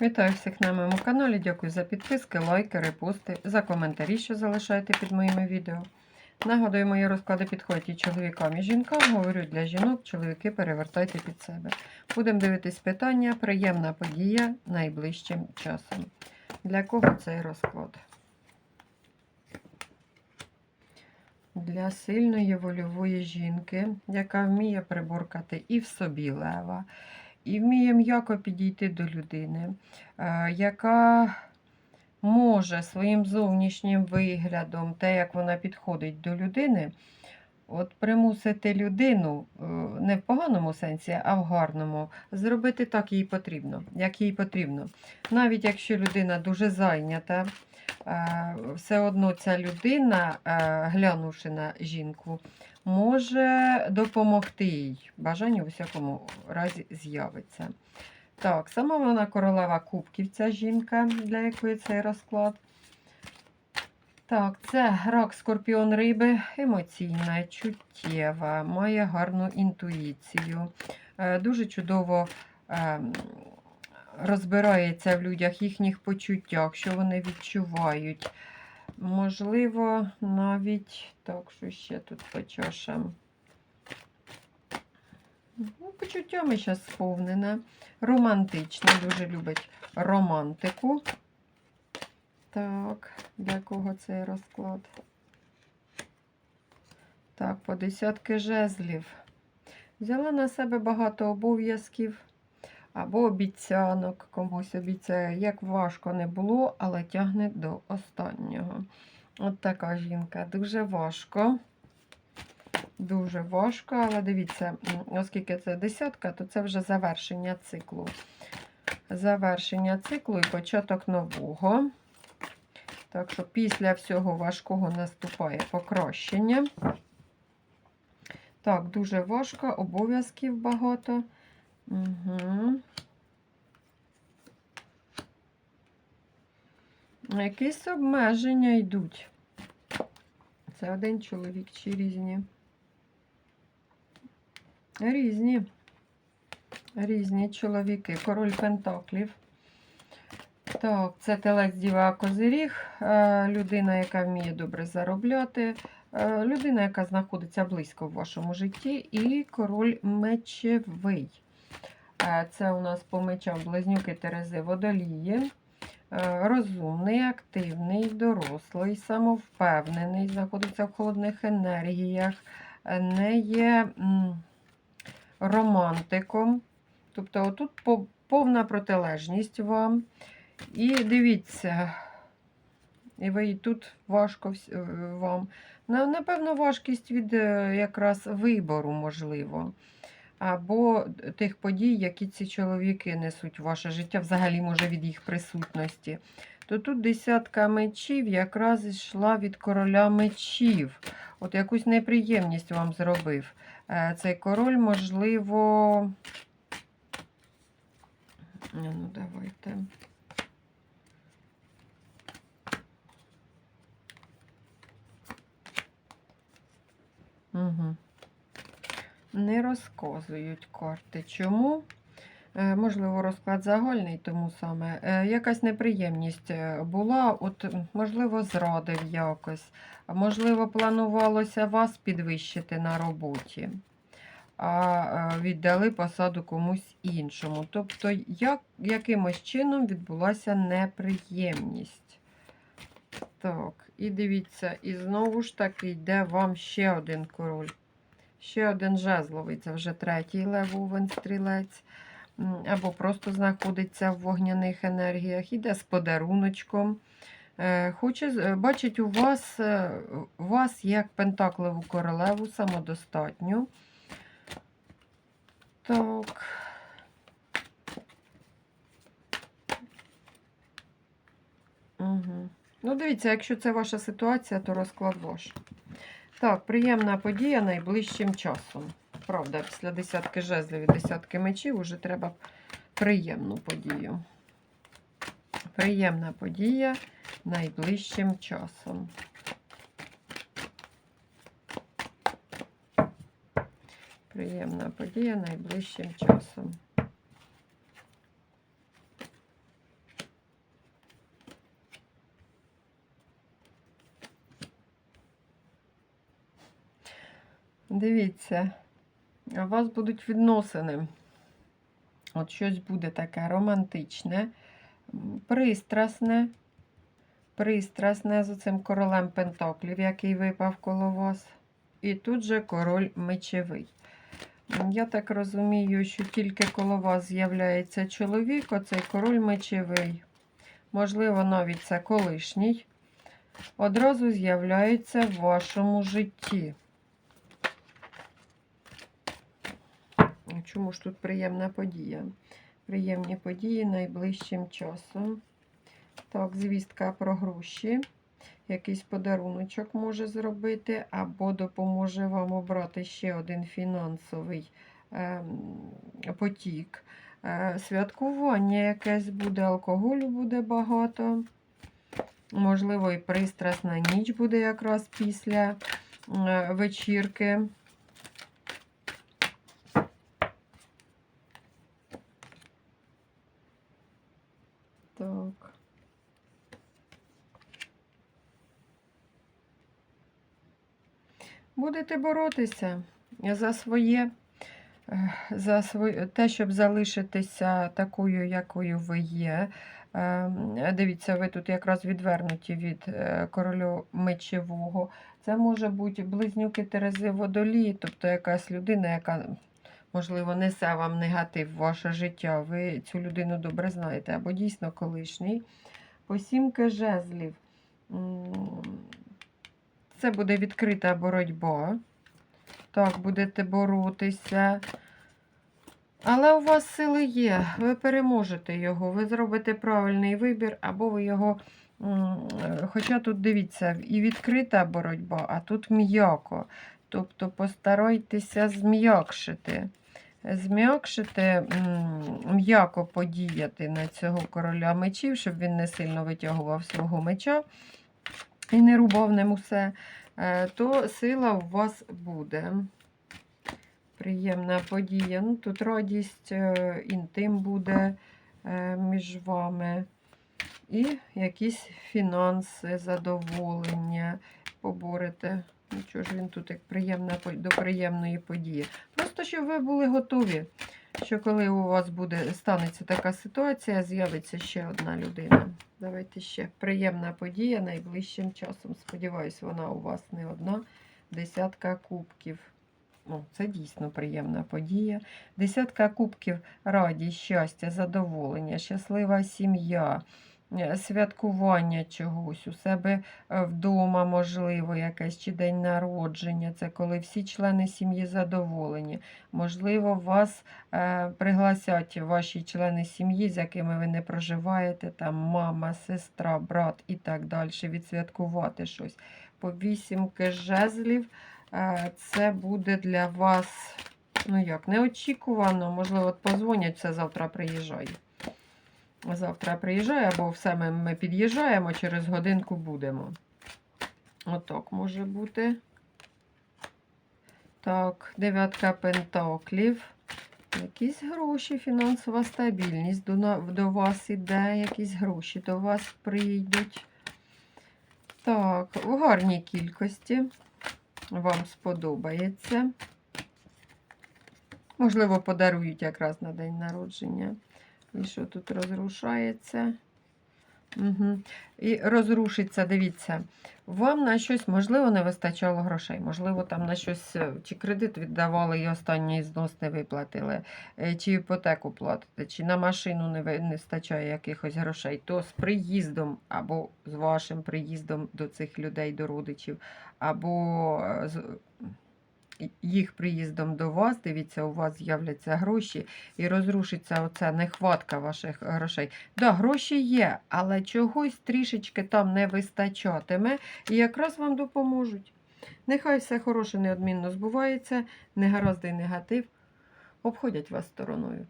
Вітаю всіх на моєму каналі. Дякую за підписки, лайки, репости, за коментарі, що залишаєте під моїми відео. Нагадую, мої розклади підходять і чоловікам, і жінкам. Говорю для жінок, чоловіки перевертайте під себе. Будемо дивитись питання. Приємна подія найближчим часом. Для кого цей розклад? Для сильної вольової жінки, яка вміє приборкати і в собі лева, і вміє м'яко підійти до людини, е, яка може своїм зовнішнім виглядом, те, як вона підходить до людини, от примусити людину е, не в поганому сенсі, а в гарному, зробити так їй потрібно, як їй потрібно. Навіть якщо людина дуже зайнята, е, все одно ця людина, глянувши на жінку, може допомогти їй. Бажання у всякому разі з'явиться. Так, сама вона королева кубків, ця жінка, для якої цей розклад. Так, це рак скорпіон риби, емоційна, чуттєва, має гарну інтуїцію. Е, Дуже чудово е, розбирається в людях, їхніх почуттях, що вони відчувають. Можливо, навіть так, що ще тут по чашам. Ну, почуттями зараз сповнена. Романтична, дуже любить романтику. Так, для кого цей розклад? Так, по десятки жезлів. Взяла на себе багато обов'язків або обіцянок, комусь обіцяє, як важко не було, але тягне до останнього. От така жінка. Дуже важко. Дуже важко, але дивіться, оскільки це десятка, то це вже завершення циклу. Завершення циклу і початок нового. Так що після всього важкого наступає покращення. Так, дуже важко, обов'язків багато. Угу. Якісь обмеження йдуть. Це один чоловік чи різні? Різні. Різні чоловіки. Король Пентаклів. Так, це телець Діва Козиріг, е, людина, яка вміє добре заробляти, е, людина, яка знаходиться близько в вашому житті, і король мечевий. Е, Це у нас по мечам близнюки Терези Водолії. Е, Розумний, активний, дорослий, самовпевнений, знаходиться в холодних енергіях, е, не є романтиком. Тобто, отут повна протилежність вам. І дивіться, і ви і тут важко вам. Напевно, важкість від якраз вибору, можливо. Або тих подій, які ці чоловіки несуть в ваше життя, взагалі, може, від їх присутності. То тут десятка мечів якраз йшла від короля мечів. От якусь неприємність вам зробив. Е, Цей король, можливо. Ну, давайте. Угу. Не розказують карти. Чому? Е, Можливо, розклад загальний, тому саме. Е, Якась неприємність е, була, от, можливо, зрадив якось. Можливо, планувалося вас підвищити на роботі, а віддали посаду комусь іншому. Тобто, як, якимось чином відбулася неприємність. Так, і дивіться, і знову ж таки йде вам ще один король. Ще один жезловий, це вже третій левовен стрілець. Або просто знаходиться в вогняних енергіях, іде з подаруночком. Е, Хоче, бачить у вас, е, вас як пентаклеву королеву самодостатню. Так. Угу. Ну, дивіться, якщо це ваша ситуація, то розклад ваш. Так, приємна подія найближчим часом. Правда, після десятки жезлів і десятки мечів вже треба приємну подію. Приємна подія найближчим часом. Приємна подія найближчим часом. Дивіться, у вас будуть відносини. От щось буде таке романтичне, пристрасне, пристрасне з цим королем Пентаклів, який випав коло вас. І тут же король мечевий. Я так розумію, що тільки коло вас з'являється чоловік, оцей король мечевий. Можливо, навіть це колишній. Одразу з'являється в вашому житті. Чому ж тут приємна подія? Приємні події найближчим часом. Так, звістка про гроші. Якийсь подаруночок може зробити, або допоможе вам обрати ще один фінансовий ем, потік. Е, святкування якесь буде, алкоголю буде багато. Можливо, і пристрасна ніч буде якраз після е, вечірки. Так. Будете боротися за своє, е, за своє, те, щоб залишитися такою, якою ви є. Е, Дивіться, ви тут якраз відвернуті від е, королю мечевого. Це може бути близнюки Терези Водолії, тобто якась людина, яка, можливо, несе вам негатив в ваше життя. Ви цю людину добре знаєте, або дійсно колишній. По сімки жезлів. Це буде відкрита боротьба. Так, будете боротися. Але у вас сили є, ви переможете його, ви зробите правильний вибір, або ви його. Хоча тут дивіться, і відкрита боротьба, а тут м'яко. Тобто постарайтеся зм'якшити. Зм'якшити, м'яко подіяти на цього короля мечів, щоб він не сильно витягував свого меча і не рубав ним усе, е, то сила у вас буде. Приємна подія. Ну, тут радість, е, інтим буде е, між вами. І якісь фінанси, задоволення поборете. Нічого ж він тут як приємна, до приємної події. Просто щоб ви були готові, що коли у вас буде станеться така ситуація, з'явиться ще одна людина. Давайте ще приємна подія найближчим часом. Сподіваюсь, вона у вас не одна. Десятка кубків. Ну, це дійсно приємна подія. Десятка кубків радість, щастя, задоволення, щаслива сім'я, святкування чогось у себе е, вдома, можливо, якесь чи день народження. Це коли всі члени сім'ї задоволені. Можливо, вас е, пригласять ваші члени сім'ї, з якими ви не проживаєте, там мама, сестра, брат і так далі, відсвяткувати щось. По вісімки жезлів. Е, Це буде для вас, ну як, неочікувано. Можливо, позвонять, все завтра приїжджаю. Завтра приїжджаю, або все ми, під'їжджаємо, через годинку будемо. Отак може бути. Так, дев'ятка пентаклів. Якісь гроші, фінансова стабільність до, до вас іде, якісь гроші до вас прийдуть. Так, у гарній кількості вам сподобається. Можливо, подарують якраз на день народження. І що тут розрушається? Угу. І розрушиться, дивіться, вам на щось, можливо, не вистачало грошей, можливо, там на щось е, чи кредит віддавали і останній знос не виплатили, е, чи іпотеку платите, чи на машину не ви- не вистачає якихось грошей, то з приїздом або з вашим приїздом до цих людей, до родичів, або е, з їх приїздом до вас, дивіться, у вас з'являться гроші і розрушиться оця нехватка ваших грошей. Да, гроші є, але чогось трішечки там не вистачатиме, і якраз вам допоможуть. Нехай все хороше неодмінно збувається, негаразди негатив обходять вас стороною.